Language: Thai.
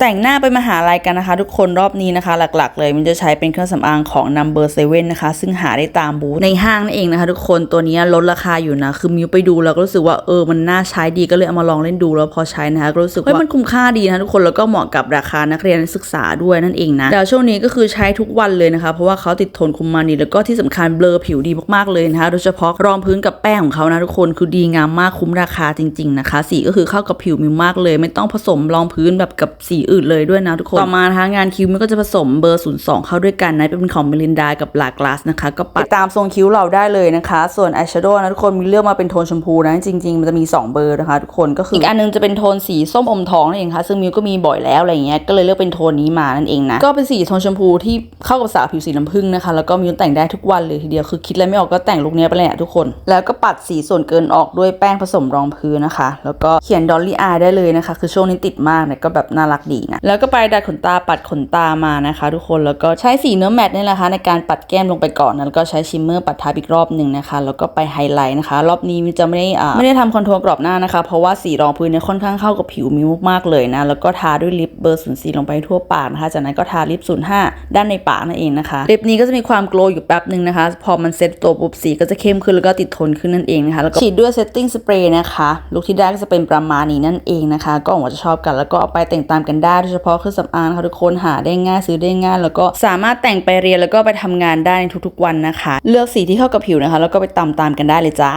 แต่งหน้าไปมหาลัยกันนะคะ ทุกคนรอบนี้นะคะ หลักๆ เลยมันจะใช้เป็นเครื่องสำอางของ Number 7นะคะ ซึ่งหาได้ตามบูธในห้างนั่นเองนะคะ ทุกคนตัวนี้ลดราคาอยู่นะ คือมิวไปดูแล้วก็รู้สึกว่าเออมันน่าใช้ดีก็เลยเอามาลองเล่นดูแล้วพอใช้นะคะก็รู้สึกว่าเฮ้ยมันคุ้มค่าดีนะคะทุกคนแล้วก็เหมาะกับราคานักเรียนนักศึกษาด้วยนั่นเองนะแล้วช่วงนี้ก็คือใช้ทุกวันเลยนะคะ เพราะว่าเขาติดทนคุมมันดีแล้วก็ที่สำคัญเบลอผิวดีมากๆเลยนะคะโดยเฉพาะรองพื้นกับแป้งของเขานะทุกคนคือดีงามมากคุ้มราคาจริง ๆนะคะ สีก็คือเข้ากับผิวมิวมากเลย ไม่ต้องผสมรองพื้นแบบกับสีอื่นเลยด้วยนะทุกคน ต่อมานะคะงานคิ้วมิวก็จะผสมเบอร์ 02 เข้าด้วยกันนะเป็นของเมลินดากับลากลาสนะคะ ก็ปัดตามทรงคิ้วเราได้เลยนะคะ ส่วนอายแชโดว์นะทุกคนมีเลือกมาเป็นโทนชมพูนะ จริง ๆ มันจะมี 2 เบอร์นะคะทุกคนก็คืออีกอันนึงจะเป็นโทนสีส้มอมทองนั่นเองค่ะซึ่งมิวก็มีบ่อยแล้วอะไรเงี้ยก็เลยเลือกเป็นโทนนี้มานั่นเองนะก็เป็นสีโทนชมพูที่ เข้ากับสาวผิวสีน้ำผึ้งนะคะ แล้วก็มิวแต่งได้ทุกวันเลยทีเดียวคือคิดอะไรไม่ออกก็แต่งลุคนี้ไปเลยอะทุกคน แล้วก็ปัดสีส่วนเกินออกด้วยแป้งผสมรองพื้นนะคะ แล้วก็เขียนดอลลี่อายได้เลยนะคะ คือช่วงนี้ติดมากเนี่ยก็แบบน่ารักดีนะ แล้วก็ไปดัดขนตาปัดขนตามานะคะ ทุกคน แล้วก็ใช้สีเนื้อแมตต์นี่แหละคะในการปัดแก้มลงไปก่อนนะแล้วก็ใช้ชิมเมอร์ปัดทับอีกรอบหนึ่งนะคะ แล้วก็ไปไฮไลท์นะคะ รอบนี้มิวจะไม่ได้อ่าไม่ได้ทำคอนทัวร์กรอบหน้านะคะ เพราะว่าสีรองพื้นเนี่ยค่อนข้างเข้ากับผิวมิวมากๆเลยนะ แล้วก็ทาด้วยลิปเบอร์ศูนย์สี่ลงไปทั่วปากนะคะ จากนั้นก็ทาลิปศูนย์ห้าด้านในปากนั่นเองนะคะลิปนี้ก็จะมีความโกลว์อยู่แป๊บหนึ่งนะคะ พอมันเซ็ตตัวปุ๊บสีก็จะเข้มขึ้นแล้วก็ติดทนขึ้นนั่นเองนะคะแล้วก็ฉีดด้วยเซตติ้งสเปรย์นะคะลุคที่ได้ก็จะเป็นประมาณนี้นั่นเองนะคะ ก็หวังว่าจะชอบกันแล้วก็เอาไปแต่งตามกันได้โดยเฉพาะเครื่องสำอางนะคะทุกคนหาได้ง่ายซื้อได้ง่าย แล้วก็สามารถแต่งไปเรียนแล้วก็ไปทำงานได้ในทุกๆวันนะคะ เลือกสีที่เข้ากับผิวนะคะ แล้วก็ไปตามตามกันได้เลยจ้า